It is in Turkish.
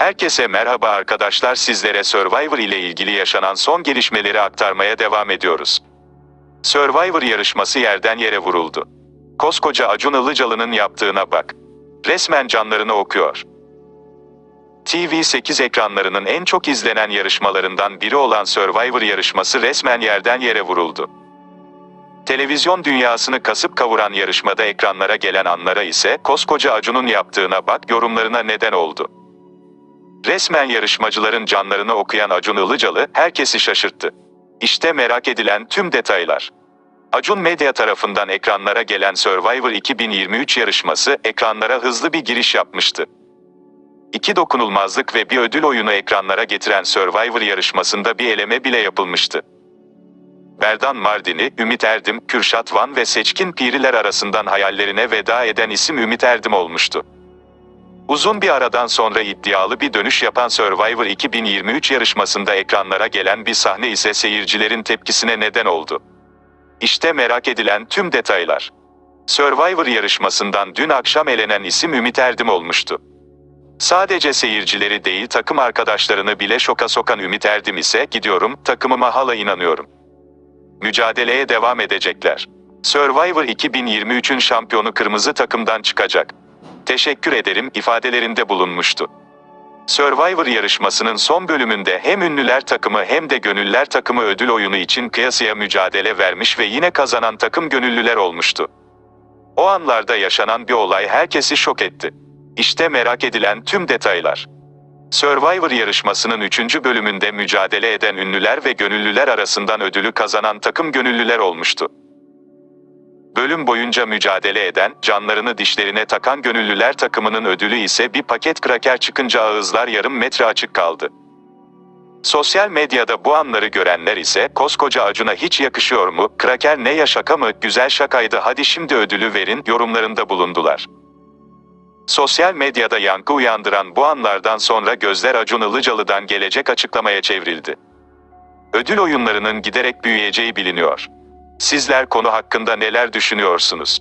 Herkese merhaba arkadaşlar sizlere Survivor ile ilgili yaşanan son gelişmeleri aktarmaya devam ediyoruz. Survivor yarışması yerden yere vuruldu. Koskoca Acun Ilıcalı'nın yaptığına bak. Resmen canlarını okuyor. TV8 ekranlarının en çok izlenen yarışmalarından biri olan Survivor yarışması resmen yerden yere vuruldu. Televizyon dünyasını kasıp kavuran yarışmada ekranlara gelen anlara ise koskoca Acun'un yaptığına bak yorumlarına neden oldu. Resmen yarışmacıların canlarını okuyan Acun Ilıcalı herkesi şaşırttı. İşte merak edilen tüm detaylar. Acun Medya tarafından ekranlara gelen Survivor 2023 yarışması ekranlara hızlı bir giriş yapmıştı. İki dokunulmazlık ve bir ödül oyunu ekranlara getiren Survivor yarışmasında bir eleme bile yapılmıştı. Berdan Mardin'i, Ümit Erdim, Kürşat Van ve Seçkin Piriler arasından hayallerine veda eden isim Ümit Erdim olmuştu. Uzun bir aradan sonra iddialı bir dönüş yapan Survivor 2023 yarışmasında ekranlara gelen bir sahne ise seyircilerin tepkisine neden oldu. İşte merak edilen tüm detaylar. Survivor yarışmasından dün akşam elenen isim Ümit Erdim olmuştu. Sadece seyircileri değil takım arkadaşlarını bile şoka sokan Ümit Erdim ise gidiyorum takımıma hala inanıyorum. Mücadeleye devam edecekler. Survivor 2023'ün şampiyonu kırmızı takımdan çıkacak. Teşekkür ederim ifadelerinde bulunmuştu. Survivor yarışmasının son bölümünde hem ünlüler takımı hem de gönüllüler takımı ödül oyunu için kıyasıya mücadele vermiş ve yine kazanan takım gönüllüler olmuştu. O anlarda yaşanan bir olay herkesi şok etti. İşte merak edilen tüm detaylar. Survivor yarışmasının 3. bölümünde mücadele eden ünlüler ve gönüllüler arasından ödülü kazanan takım gönüllüler olmuştu. Bölüm boyunca mücadele eden, canlarını dişlerine takan gönüllüler takımının ödülü ise bir paket kraker çıkınca ağızlar yarım metre açık kaldı. Sosyal medyada bu anları görenler ise koskoca Acun'a hiç yakışıyor mu, kraker ne ya şaka mı, güzel şakaydı hadi şimdi ödülü verin yorumlarında bulundular. Sosyal medyada yankı uyandıran bu anlardan sonra gözler Acun Ilıcalı'dan gelecek açıklamaya çevrildi. Ödül oyunlarının giderek büyüyeceği biliniyor. Sizler konu hakkında neler düşünüyorsunuz?